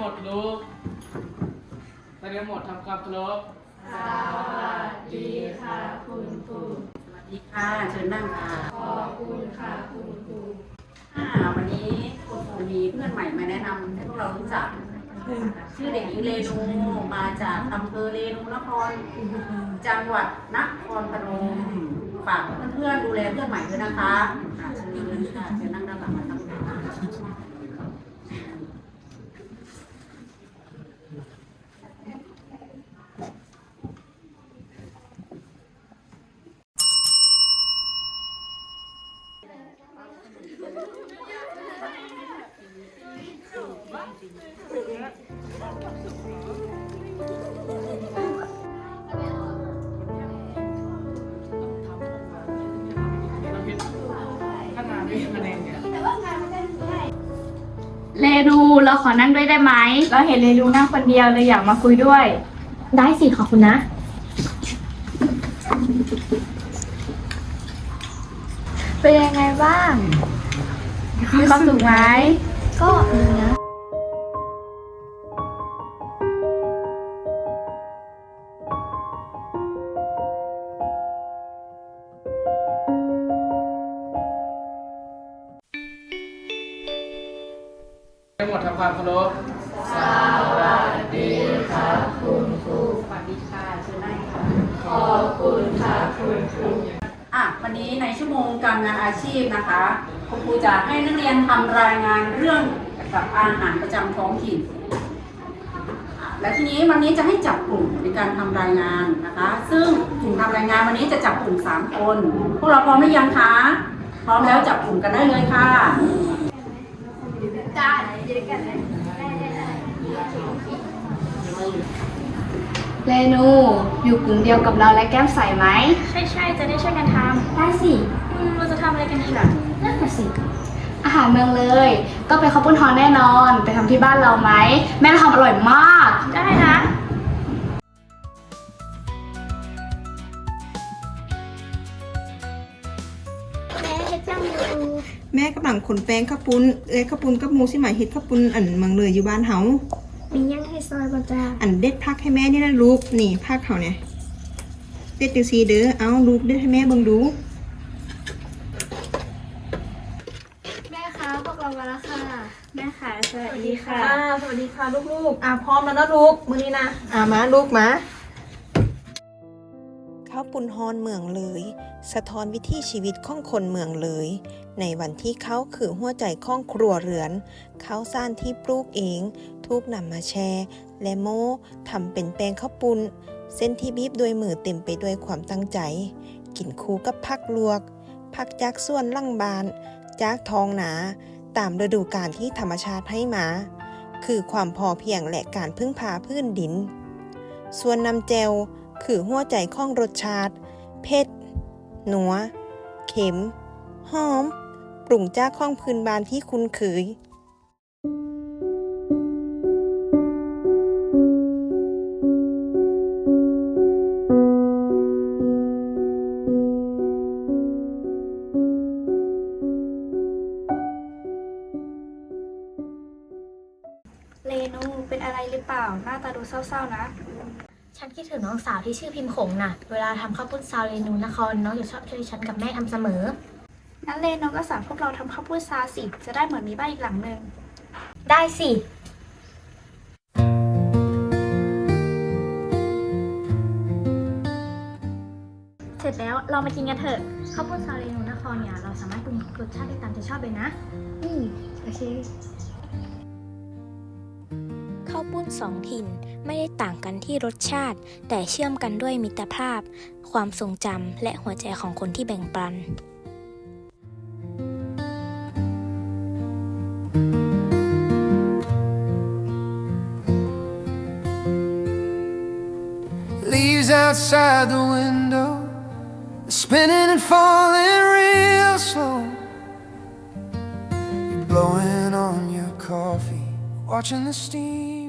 มดลุกนักเรียนหมดทำความเคารพสวัสดีค่ะเชิญนั่งค่ะขอบคุณค่ะคุณครูอ่าวันนี้คุณครูมีเพื่อนใหม่มาแนะนำให้พวกเรารู้จัก ชื่อเด็กหญิงเรนูมาจากอำเภอเรนูนคร จังหวัดนครพนมฝากเพื่อนๆดูแลเพื่อนใหม่ด้วยนะคะอ่าเชิญค่ะเชิญนั่งด้านหลังมาทั้งหมด ถ้างานไม่มีคะแนน เนี่ยเรนูเราขอนั่งด้วยได้ไหม เราเห็นเรนูนั่งคนเดียวเลยอยากมาคุยด้วย ได้สิขอบคุณนะ เป็นยังไงบ้างมีความสุขไหม ก็ดีนะำความเคารพสวัสดีค่ะคุณครูสวัสดีค่ะเชิญนั่งค่ะขอบคุณค่ะคุณครูอะวันนี้ในชั่วโมงการงานอาชีพนะคะคุณครูจะให้นักเรียนทำรายงานเรื่องกับอาหารประจำท้องถิ่นและทีนี้วันนี้จะให้จับกลุ่มในการทำรายงานนะคะ ซึ่งกลุ่มทำรายงานวันนี้จะจับกลุ่มสามคน พวกเราพร้อมหรือยังคะ พร้อมแล้วจับกลุ่มกันได้เลยค่ะ เรนูอยู่กลุ่มเดียวกับเราและแก้มใสไหม ใช่ใช่ๆจะได้ช่วยกันทได้สิำอืมเราจะทำอะไรกันดีล่ะนั่นน่ะสิ อาหารเมืองเลยต้องเป็นข้าวปุ้นทองแน่นอน ไปทำที่บ้านเราไหม แม่ทำอร่อยมาก ได้นะ ม่กำลังขนแป้งข้าวปุ้นเอ้ยข้าวปุ้นกับหมูสิหมายเฮ็ดข้าวปุ้นอันเมืองเลยอยู่บ้านเฮามียังให้ซอยบ่จ้าอันเด็ดพักให้แม่นี่นะลูกนี่พักเขาเนี่ยเด็ดจังซี่เด้อเอาลูกเด็ดให้แม่เบิ่งดูแม่คะพวกเรามาแล้วค่ะ แม่ค่ะสวัสดีค่ะอ่าสวัสดีค่ะลูกๆอ่าพร้อมแล้วนะลูกมื้อนี้นะอ่ามาลูกมาข้าวปุ้นฮอนเมืองเลย สะท้อนวิถีชีวิตของคนเมืองเลย ในวันที่เขาคือหัวใจของครัวเรือน เขาสร้างที่ปลูกเองทุกนำมาแชร์ และโม้ทำเป็นแป้งข้าวปุ้น เส้นที่บีบด้วยมือเต็มไปด้วยความตั้งใจ กินคู่กับผักลวกผักจากส่วนลั่งบาน จากทองหนา ตามฤดูกาลที่ธรรมชาติให้มา คือความพอเพียงและการพึ่งพาพื้นดิน ส่วนนำเจลคือหัวใจของรสชาติ เผ็ดหนัว เข็ม หอม ปรุงจากข้องพื้นบ้านที่คุ้นเคยเรนูเป็นอะไรหรือเปล่า หน้าตาดูเศร้าๆนะ ฉันคิดถึงน้องสาวที่ชื่อพิมพ์ขงน่ะ เวลาทำข้าวปุ้นซาวเรนูนครน้องจะชอบช่วยฉันกับแม่ทำเสมอ งั้นเรนูก็สอนพวกเราทำข้าวปุ้นซาสิ จะได้เหมือนมีบ้านอีกหลังหนึ่ง ได้สิ เสร็จแล้วเรามากินกันเถอะ ข้าวปุ้นซาวเรนูนครเนี่ย เราสามารถปรุงรสชาติได้ตามใจชอบเลยนะ อืมโอเคข้าวปุ้นสองถิ่นไม่ได้ต่างกันที่รสชาติ แต่เชื่อมกันด้วยมิตรภาพ ความทรงจำและหัวใจของคนที่แบ่งปัน outside the window, spinning and falling real slow. You're blowing on your coffee, watching the steam.